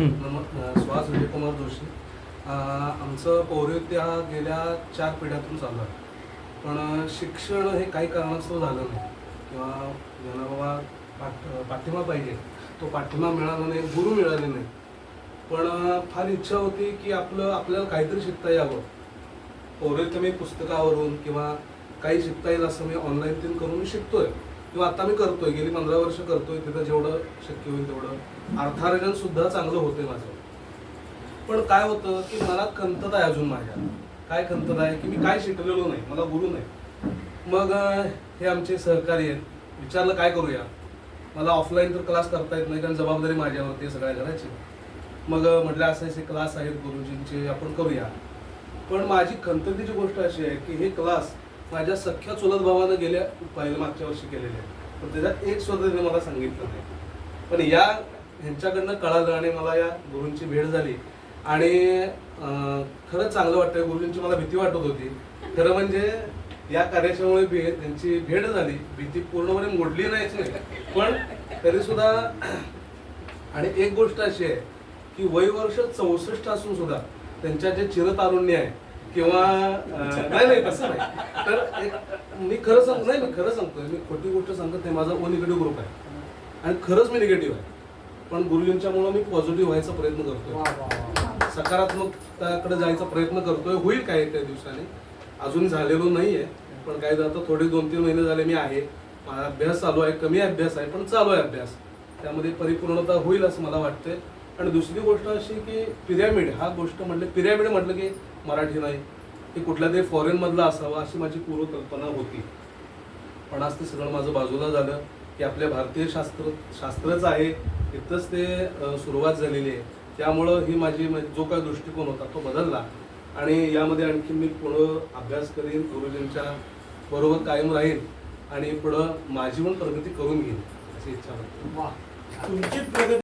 नम म्हणजे अ, श्वास विजयकुमार जोशी आमचं पौरोहित्य हा गेल्या चार पिढ्यातून चालू आहे. पण शिक्षण हे काही कारणास्तव झालं नाही. किंवा ज्यांना बाबा पाठ पाठिंबा पाहिजे तो पाठिंबा मिळाला नाही गुरु मिळाले नाही. पण फार इच्छा होती की आपलं आपल्याला काहीतरी शिकता यावं. पौरोहित्य मी पुस्तकावरून किंवा काही शिकता येईल असं मी ऑनलाईन तीन करून मी शिकतोय. किंवा आता मी करतोय गेली पंधरा वर्ष करतोय तिथं जेवढं शक्य होईल तेवढं. अर्थार्जन सुद्धा चांगलं होते माझं. पण काय होतं की मला खंतत आहे अजून माझ्या. काय खंतत आहे की मी काय शिकलेलो नाही मला गुरु नाही. मग हे आमचे सहकारी आहेत. विचारलं काय करूया? मला ऑफलाईन तर क्लास करता येत नाही कारण जबाबदारी माझ्यावरती आहे सगळ्या घराची. मग म्हटलं असे असे क्लास आहेत गुरुजींचे आपण करूया. पण माझी खंततीची गोष्ट अशी आहे की हे क्लास माझ्या सख्या चुलत भावानं गेल्या पहिले मागच्या वर्षी केलेल्या. आहेत पण त्याच्यात एक सुद्धा त्यांनी मला सांगितलं नाही. पण या ह्यांच्याकडनं कळालं आणि मला या गुरूंची भेट झाली. आणि खरंच चांगलं वाटतं गुरुजींची मला भीती वाटत होती. खरं म्हणजे या कार्याच्यामुळे भे त्यांची भेट झाली. भीती पूर्णपणे मोडली नाहीच नाही पण तरी सुद्धा आणि एक गोष्ट अशी आहे की वय वर्ष चौसष्ट असून सुद्धा त्यांच्या जे चिरतारुण्य आहे किंवा नाही नाही तसं नाही. तर एक मी खरं सांग नाही मी खरं सांगतोय मी खोटी गोष्ट सांगत नाही माझा ओ निगेटिव्ह ग्रुप आहे. आणि खरंच मी निगेटिव्ह आहे. पण गुरुजींच्यामुळे मी पॉझिटिव्ह व्हायचा प्रयत्न करतोय. सकारात्मकताकडे जायचा प्रयत्न करतोय. होईल काही काही दिवसांनी. अजून झालेलो नाहीये. पण काय आता थोडे दोन तीन महिने झाले मी आहे. माझा अभ्यास चालू आहे. कमी अभ्यास आहे पण चालू आहे अभ्यास. त्यामध्ये परिपूर्णता होईल असं मला वाटतंय. आणि दुसरी गोष्ट अशी की पिरॅमिड हा गोष्ट म्हटलं पिरॅमिड म्हटलं की मराठी नाही. ते कुठल्या तरी फॉरेनमधला असावा अशी माझी पूर्वकल्पना होती. पण आज ते सगळं माझं बाजूला झालं की आपल्या भारतीय शास्त्र शास्त्रच आहे. इथंच ते सुरुवात झालेली आहे. त्यामुळं ही माझी जो काही दृष्टिकोन होता तो बदलला. आणि यामध्ये आणखी मी पुढं अभ्यास करीन गुरुजींच्या बरोबर कायम राहीन आणि पुढं माझी पण प्रगती करून घेईन अशी इच्छा होती. तुमची प्रगती